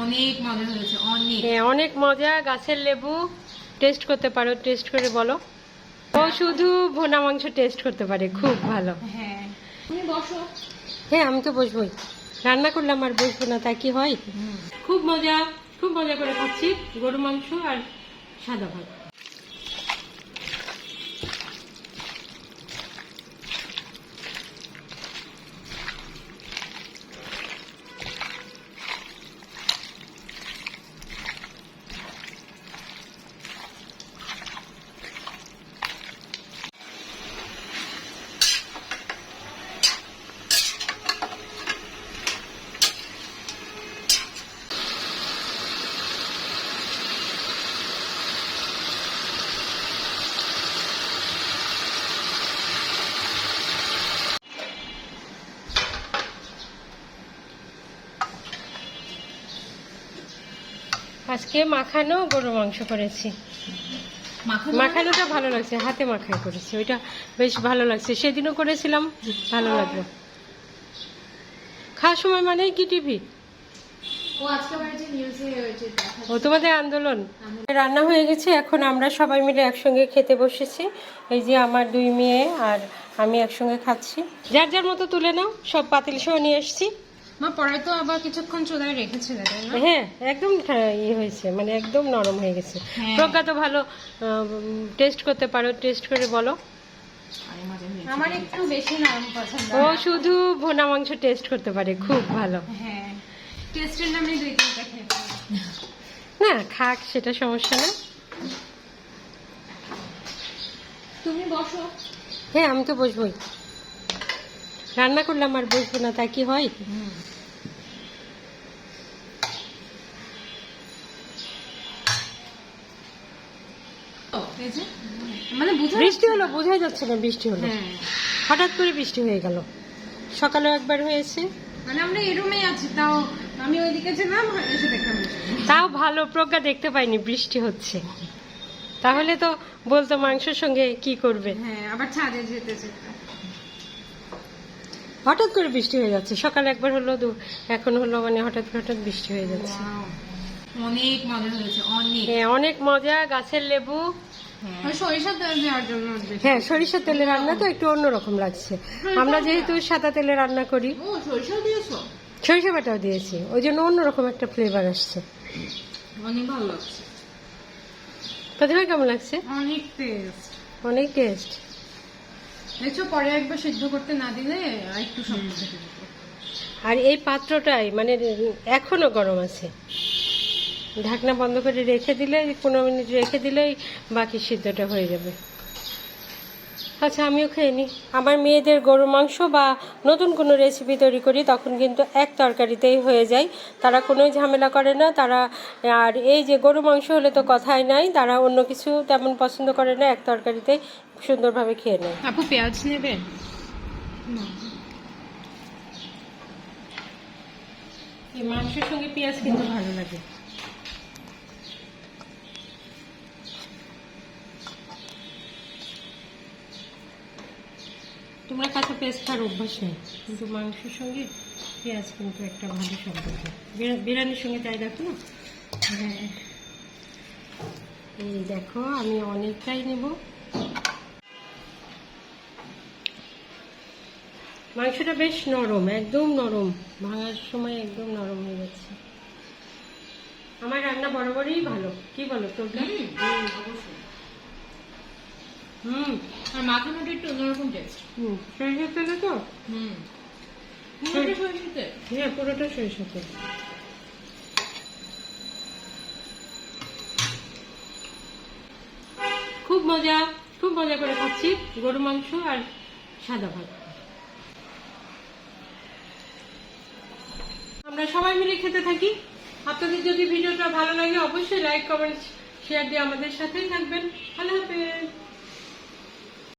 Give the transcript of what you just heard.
অনেক মজা হয়েছে অনেক। হ্যাঁ অনেক মজা। গাছের লেবু টেস্ট করতে পারো টেস্ট করে বলো। ও শুধু ভোনা মাংস টেস্ট করতে পারে খুব ভালো। হ্যাঁ তুমি বসো। হ্যাঁ আমি তো বসবোই। রান্না করলাম আর বসবো না তা কি হয়? খুব মজা খুব মজা করে খাচ্ছি। গরু মাংস আর সাদা ভাত। আজকে মাখানো গরু মাংস করেছি। মাখানোটা ভালো লাগছে হাতে মাখাই করেছি ওইটা বেশ ভালো লাগছে সেদিনও করেছিলাম ভালো লাগল। খাওয়ার সময় মানেই কি টিভি ও তোমাদের আন্দোলন। রান্না হয়ে গেছে এখন আমরা সবাই মিলে একসঙ্গে খেতে বসেছি। এই যে আমার দুই মেয়ে আর আমি একসঙ্গে খাচ্ছি। যার যার মতো তুলে নাও সব পাতিল সহ নিয়ে এসছি। মা পরে তো আবার কিছুক্ষণ চোদায় রেখেছে তাই না? হ্যাঁ একদম ইয়ে হয়েছে মানে একদম নরম হয়ে গেছে। হ্যাঁ। প্রজ্ঞা তো ভালো টেস্ট করতে পারো টেস্ট করে বলো। আমার একটু বেশি নরম পছন্দ ও শুধু ভোনা মাংস টেস্ট করতে পারে খুব ভালো। হ্যাঁ টেস্টের নামে দুই তিনটা খেয়ে না খাক সেটা সমস্যা না। তুমি বসো। হ্যাঁ আমি তো বসবোই। রান্না করলাম আর বসবো না তা কি হয়? মানে বৃষ্টি হলো বোঝাই যাচ্ছে না বৃষ্টি হলো। হ্যাঁ। হঠাৎ করে বৃষ্টি হয়ে গেল। সকালে একবার হয়েছে। মানে আমরা এই রুমে আছি তাও আমি ওইদিকে ছিলাম এসে দেখলাম। তাও ভালো প্রজ্ঞা দেখতে পাইনি বৃষ্টি হচ্ছে। তাহলে তো বলতো মাংসের সঙ্গে কি করবে? হ্যাঁ আবার ছাদে যেতে হঠাৎ করে বৃষ্টি হয়ে যাচ্ছে। সকালে একবার হলো এখন হলো মানে হঠাৎ করে হঠাৎ বৃষ্টি হয়ে যাচ্ছে। অনেক মজা হয়েছে অনেক। হ্যাঁ অনেক মজা গাছের লেবু। আর তেল দেওয়ার জন্য হ্যাঁ সরিষার তেলে রান্না তো একটু অন্যরকম লাগছে। আমরা যেহেতু সাদা তেলে রান্না করি। সরিষা দিয়েছ? সরিষা বাটাও দিয়েছি। ওই জন্য অন্যরকম একটা ফ্লেভার আসছে। অনেক ভালো লাগছে। প্রতিবার কেমন লাগছে? অনেক টেস্ট অনেক টেস্ট দেখছ পরে একবার সিদ্ধ করতে না দিলে একটু যেত। আর এই পাত্রটাই মানে এখনও গরম আছে। ঢাকনা বন্ধ করে রেখে দিলে পনেরো মিনিট রেখে দিলেই বাকি সিদ্ধটা হয়ে যাবে। আচ্ছা আমিও খেয়ে নিই। আমার মেয়েদের গরু মাংস বা নতুন কোনো রেসিপি তৈরি করি তখন কিন্তু এক তরকারিতেই হয়ে যায়। তারা কোনো ঝামেলা করে না তারা আর এই যে গরু মাংস হলে তো কথাই নাই তারা অন্য কিছু তেমন পছন্দ করে না এক তরকারিতেই সুন্দরভাবে খেয়ে নেয়। আপু পেঁয়াজ নেবে এই মাংসের সঙ্গে পেঁয়াজ কিন্তু ভালো লাগে। তোমরা কাঁচা পেঁয়াজ খাওয়ার অভ্যাস নেই, কিন্তু মাংসের সঙ্গে পেঁয়াজ কিন্তু একটা ভালো সম্পর্ক। বিরিয়ানির সঙ্গে তাই দেখো না? হ্যাঁ। এই দেখো, আমি অনেকটাই নেব। মাংসটা বেশ নরম, একদম নরম। ভাঙার সময় একদম নরম হয়ে যাচ্ছে। আমার রান্না বরাবরই ভালো। কি বলো তোর হুম আর মাখানোটা একটু অন্যরকম টেস্ট হুম সরিষার তেলে তো? হুম। পুরোটা সরিষা তেল হ্যাঁ পুরোটা সরিষার তেল খুব মজা খুব মজা করে খাচ্ছি গরু মাংস আর সাদা ভাত। আমরা সবাই মিলে খেতে থাকি। আপনাদের যদি ভিডিওটা ভালো লাগে অবশ্যই লাইক কমেন্ট শেয়ার দিয়ে আমাদের সাথেই থাকবেন। ভালো হাফেজ।